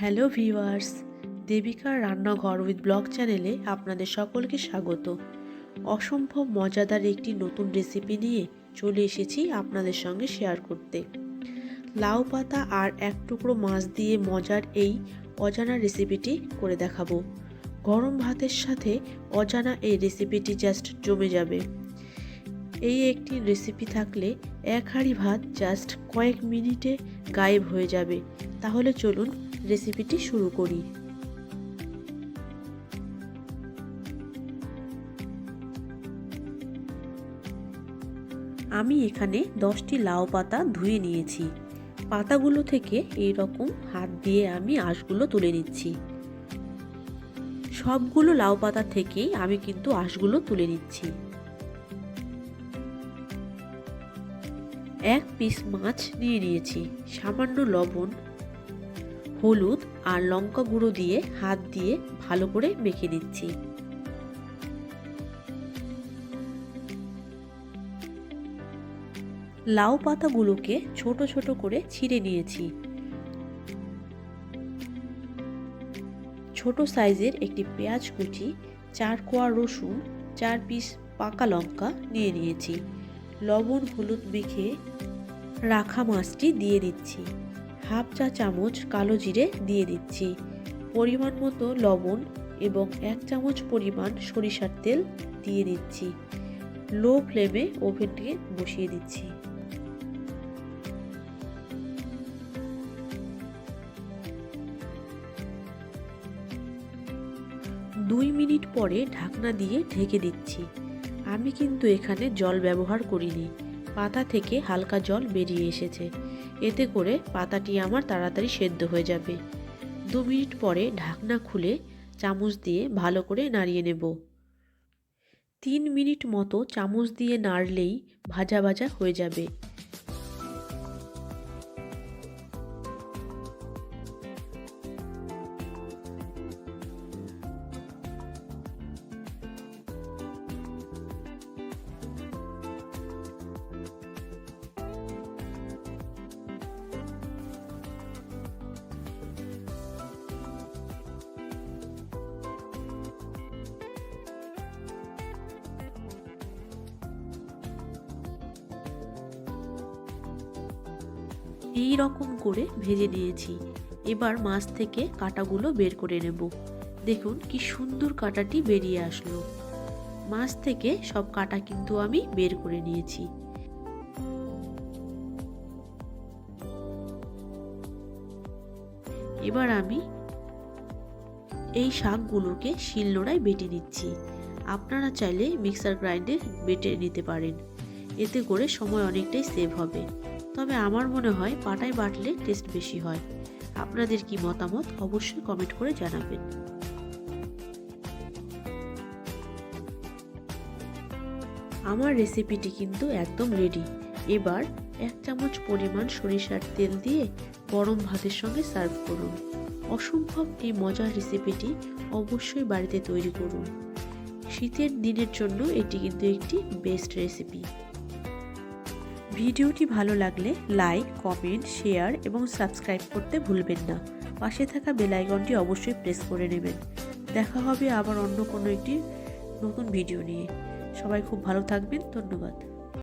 Hello viewers, দেবিকার রান্নাঘর with blog চ্যানেলে আপনাদের সকলকে স্বাগত। অসম্ভব মজাদার একটি নতুন রেসিপি নিয়ে চলে এসেছি আপনাদের সঙ্গে শেয়ার করতে। লাউ পাতা আর এক টুকরো মাছ দিয়ে মজার এই অজানা রেসিপিটি করে দেখাবো। গরম ভাতের সাথে অজানা এই রেসিপিটি জাস্ট জমে যাবে। এই একটি রেসিপি থাকলে এক হাঁড়ি ভাত জাস্ট কয়েক মিনিটে গায়েব হয়ে যাবে। তাহলে চলুন রেসিপিটি শুরু করি। আমি এখানে দশটি লাউ পাতা ধুয়ে নিয়েছি। পাতাগুলো থেকে এই রকম হাত দিয়ে আমি আঁশগুলো তুলে নিচ্ছি। সবগুলো লাউ পাতা থেকেই আমি কিন্তু আঁশগুলো তুলে নিচ্ছি। এক পিস মাছ নিয়ে নিয়েছি। সামান্য লবণ হলুদ আর লঙ্কা গুঁড়ো দিয়ে হাত দিয়ে ভালো করে মেখে নিচ্ছি। লাউ পাতাগুলোকে ছোট ছোট করে ছিঁড়ে নিয়েছি। ছোট সাইজের একটি পেঁয়াজ কুচি, চার কোয়া রসুন, চার পিস পাকা লঙ্কা নিয়ে নিয়েছি। লবণ হলুদ মেখে রাখা মাছটি দিয়ে দিচ্ছি। হাফ চা চামচ কালো জিরে দিয়ে দিচ্ছি। পরিমাণ মতো লবণ এবং এক চামচ পরিমাণ সরিষার তেল দিয়ে দিচ্ছি। লো ফ্লেমে ওভেনটিকে বসিয়ে দিচ্ছি। দুই মিনিট পরে ঢাকনা দিয়ে ঢেকে দিচ্ছি। আমি কিন্তু এখানে জল ব্যবহার করিনি। পাতা থেকে হালকা জল বেরিয়ে এসেছে। এতে করে পাতাটি আমার তাড়াতাড়ি সেদ্ধ হয়ে যাবে। দু মিনিট পরে ঢাকনা খুলে চামচ দিয়ে ভালো করে নাড়িয়ে নেব। তিন মিনিট মতো চামচ দিয়ে নাড়লেই ভাজা ভাজা হয়ে যাবে। এই রকম করে ভেজে নিয়েছি। এবার মাছ থেকে কাটাগুলো বের করে নেব। দেখুন কি সুন্দর কাটাটি বেরিয়ে আসলো। মাছ থেকে সব কাটা কিন্তু আমি বের করে নিয়েছি। এবার আমি এই শাকগুলোকে শিলনোড়ায় বেটে নিচ্ছি। আপনারা চাইলে মিক্সার গ্রাইন্ডে বেটে নিতে পারেন। এতে করে সময় অনেকটাই সেভ হবে। তবে আমার মনে হয় পাটায় বাটলে টেস্ট বেশি হয়। আপনাদের কি মতামত অবশ্যই কমেন্ট করে জানাবেন। আমার রেসিপিটি কিন্তু একদম রেডি এবার এক চামচ পরিমাণ সরিষার তেল দিয়ে গরম ভাতের সঙ্গে সার্ভ করুন। অসম্ভব এই মজার রেসিপিটি অবশ্যই বাড়িতে তৈরি করুন। শীতের দিনের জন্য এটি কিন্তু একটি বেস্ট রেসিপি ভিডিওটি ভালো লাগলে লাইক, কমেন্ট, শেয়ার এবং সাবস্ক্রাইব করতে ভুলবেন না। পাশে থাকা বেলাইকনটি অবশ্যই প্রেস করে নেবেন। দেখা হবে আবার অন্য কোনো একটি নতুন ভিডিও নিয়ে। সবাই খুব ভালো থাকবেন। ধন্যবাদ।